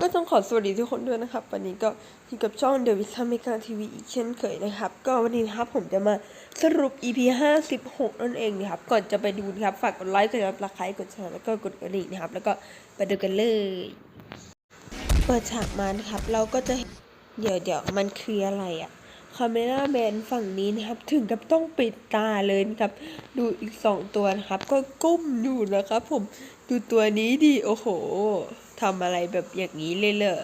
ก็ต้องขอสวัสดีทุกคนด้วยนะครับ วันนี้ก็อยู่กับช่องเดวิสเมกาทีวีอีกเช่นเคยนะครับ ก็วันนี้นะครับผมจะมาสรุป EP 56 นั่นเองนะครับ ก่อนจะไปดูนะครับ ฝากกดไลค์ กดติดตามกดกดแชร์แล้วก็กดกระดิ่งนะครับ แล้วก็ไปดูกันเลย เปิดฉากมานะครับ เราก็จะเดี๋ยวเดี๋ยวมันคืออะไรอะ คาเมล่าแมนฝั่งนี้นะครับ ถึงกับต้องปิดตาเลยนะครับ ดูอีกสองตัวนะครับ ก็ก้มอยู่นะครับ ผมดูตัวนี้ดีโอ้โหทำอะไรแบบอย่างนี้เลยเหรอ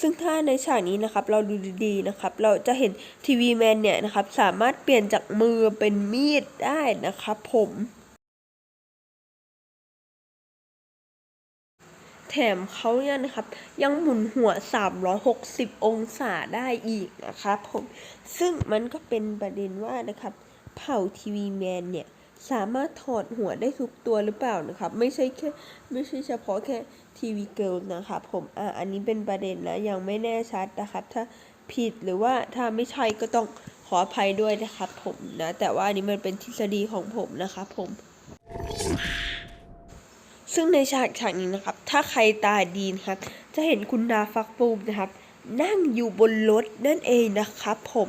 ซึ่งถ้าในฉากนี้นะครับเราดูดีๆนะครับ เราจะเห็นทีวีแมนเนี่ยนะครับ สามารถเปลี่ยนจากมือเป็นมีดได้นะครับผม แถมเขาเนี่ยนะครับ ยังหมุนหัว 360 องศาได้อีกนะครับผมซึ่งมันก็เป็นประเด็นว่านะครับ เผ่าทีวีแมนเนี่ย สามารถถอดหัวได้ทุกตัวหรือเปล่านะครับ ไม่ใช่แค่ไม่ใช่เฉพาะแค่ทีวีเกิลนะครับผมอะอันนี้เป็นประเด็นนะยังไม่แน่ชัดนะครับ ถ้าผิดหรือว่าถ้าไม่ใช่ก็ต้องขออภัยด้วยนะครับผมนะแต่ว่าอันนี้มันเป็นทฤษฎีของผมนะครับผม ซึ่งในฉากฉากนี้นะครับ ถ้าใครตาดีนะครับ จะเห็นคุณดาฟักปูมนะครับ นั่งอยู่บนรถนั่นเองนะครับผม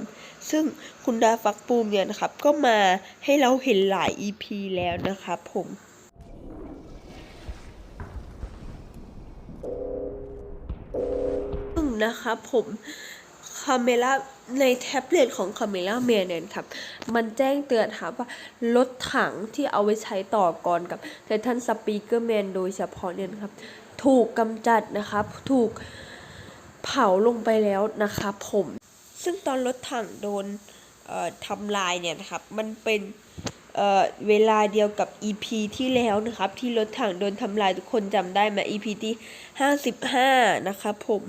ซึ่งคุณดาฟักปูมเนี่ยนะครับ ก็มาให้เราเห็นหลาย EP แล้วนะครับผมนะครับผมคาเมล่า ในแท็บเล็ตของคาเมล่าแมเนี่ยครับ มันแจ้งเตือนครับว่ารถถังที่เอาไว้ใช้ต่อกรกับไททันสปีกเกอร์แมนโดยเฉพาะเนี่ยครับ ถูกกำจัดนะครับ ถูกเผาลงไปแล้วนะครับผม ซึ่งตอนรถถังโดนทำลายเนี่ยนะครับ มันเป็นเเวลาเดียวกับ EP ที่แล้วนะครับ ที่รถถังโดนทำลายทุกคนจำได้ไหม EP ที่ 55 นะครับผม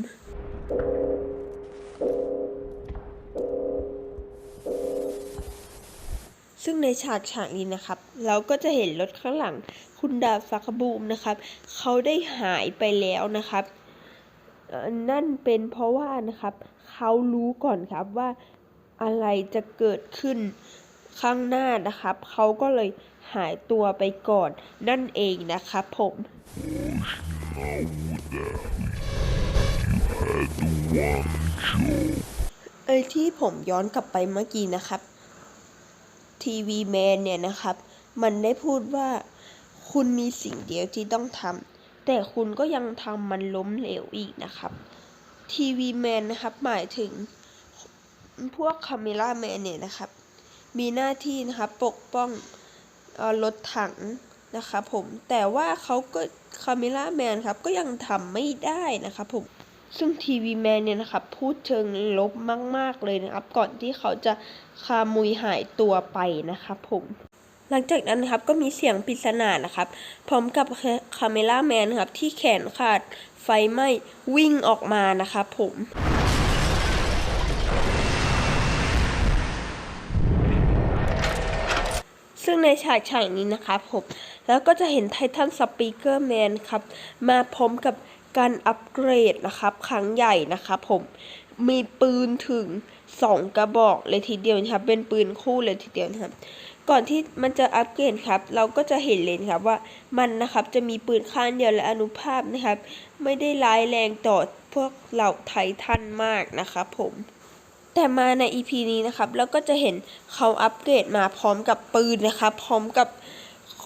ซึ่งในฉากฉากนี้นะครับ เราก็จะเห็นรถข้างหลังคุณดาบฟักบูมนะครับเขาได้หายไปแล้วนะครับนั่นเป็นเพราะว่านะครับเขารู้ก่อนครับว่าอะไรจะเกิดขึ้นข้างหน้านะครับเขาก็เลยหายตัวไปก่อนนั่นเองนะครับผมเอ้ที่ผมย้อนกลับไปเมื่อกี้นะครับ ทีวีแมนเนี่ยนะครับ มันได้พูดว่า คุณมีสิ่งเดียวที่ต้องทำแต่คุณก็ยังทำมันล้มเหลวอีกนะครับทีวีแมนนะครับหมายถึงพวกคาเมล่าแมนเนี่ยนะครับ มีหน้าที่นะครับปกป้องรถถังนะครับผมแต่ว่าเขาก็คาเมล่าแมนครับก็ยังทำไม่ได้นะครับผม ซึ่งทีวีแมนเนี่ยนะครับพูดเชิงลบมาก ๆ เลยนะครับ ก่อนที่เขาจะคามุยหายตัวไปนะครับผม หลังจากนั้นนะครับก็มีเสียงปริศนานะครับ พร้อมกับคาเมล่าแมนนะครับที่แขนขาดไฟไหม้วิ่งออกมานะครับผมซึ่งในฉากฉากนี้นะครับผม แล้วก็จะเห็นไททันสปีกเกอร์แมนครับ มาพร้อมกับ การอัปเกรดนะครับ ครั้งใหญ่นะครับผมมีปืนถึง 2 กระบอกเลยทีเดียวนะครับ เป็นปืนคู่เลยทีเดียวนะครับ ก่อนที่มันจะอัปเกรดครับ เราก็จะเห็นเลยครับว่ามันนะครับจะมีปืนข้างเดียวและอนุภาพนะครับ ไม่ได้ร้ายแรงต่อพวกเหล่าไททันมากนะครับผมแต่มาใน EP นี้นะครับ แล้วก็จะเห็นเขาอัปเกรดมาพร้อมกับปืนนะครับ พร้อมกับ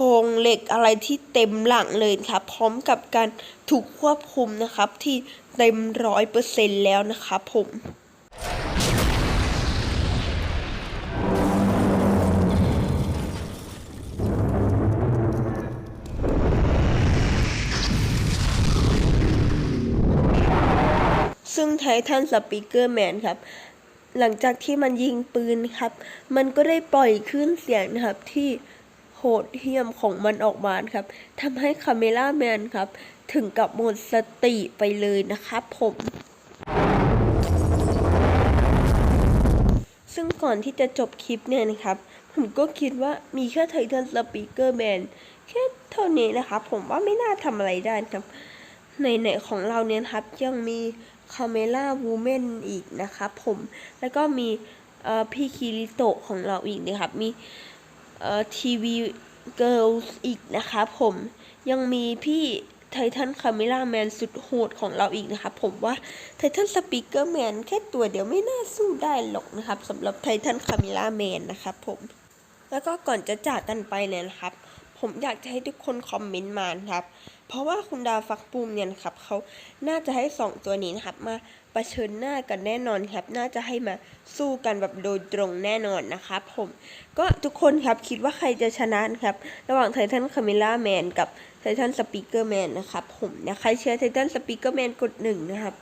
รงเหล็กอะไรที่เต็มหลังเลยครับพร้อมกับการถูกควบคุมนะครับ ที่เต็มร้อยเปอร์เซ็นแล้วนะครับผมซึ่งไททันสปีกเกอร์แมนครับ หลังจากที่มันยิงปืนครับ มันก็ได้ปล่อยคลื่นเสียงนะครับที่ โหดเหี้ยมของมันออกมาครับทำให้คาเมล่าแมนครับ ถึงกับหมดสติไปเลยนะครับผมซึ่งก่อนที่จะจบคลิปเนี่ยนะครับ ผมก็คิดว่ามีแค่ไททันสปีกเกอร์แมนแค่เท่านี้นะครับผมว่าไม่น่าทำอะไรได้ครับ ในไหนของเราเนี่ยครับ ยังมีคาเมล่าวูแมนอีกนะครับผมแล้วก็มีพี่คิริโตะของเราอีกนะครับมี ทีวีเกิลส์อีกนะคะผมยังมีพี่ไททันคาเมล่าแมนสุดโหดของเราอีกนะครับผมว่าไททันสปีกเกอร์แมนแค่ตัวเดียวไม่น่าสู้ได้หรอกนะครับสำหรับไททันคาเมล่าแมนนะครับผมแล้วก็ก่อนจะจากกันไปเนี่ยนะครับ ผมอยากจะให้ทุกคนคอมเมนต์มานะครับ เพราะว่าคุณดาวฟักปูมเนี่ยครับเขาน่าจะให้สองตัวนี้นะครับมาประชิญหน้ากันแน่นอนครับ น่าจะให้มาสู้กันแบบโดยตรงแน่นอนนะครับผม ก็ทุกคนครับคิดว่าใครจะชนะครับ ระหว่างไททันคาเมล่าแมนกับไททันสปีกเกอร์แมนนะครับผมนะใครเชียร์ไททันสปีกเกอร์แมนกดหนึ่งนะครับ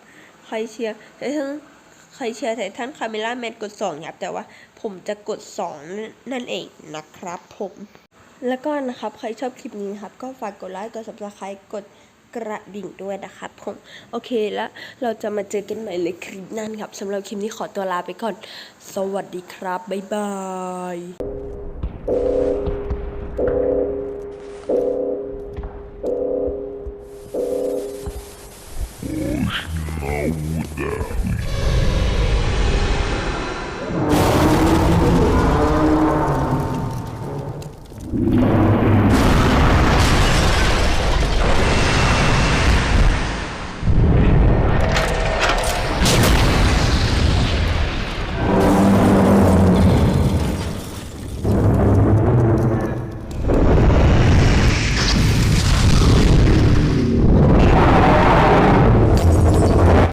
ใครเชียร์ไททันใครเชียร์ไททันคาเมล่าแมนกดสองครับ แต่ว่าผมจะกดสองนั่นเองนะครับผม แล้วก็นะครับใครชอบคลิปนี้นะครับ ก็ฝากกดไลค์กด subscribe กดกระดิ่งด้วยนะครับผม โอเคแล้วเราจะมาเจอกันใหม่ในคลิปนั้นครับสำหรับคลิปนี้ขอตัวลาไปก่อน สวัสดีครับ บ๊ายบาย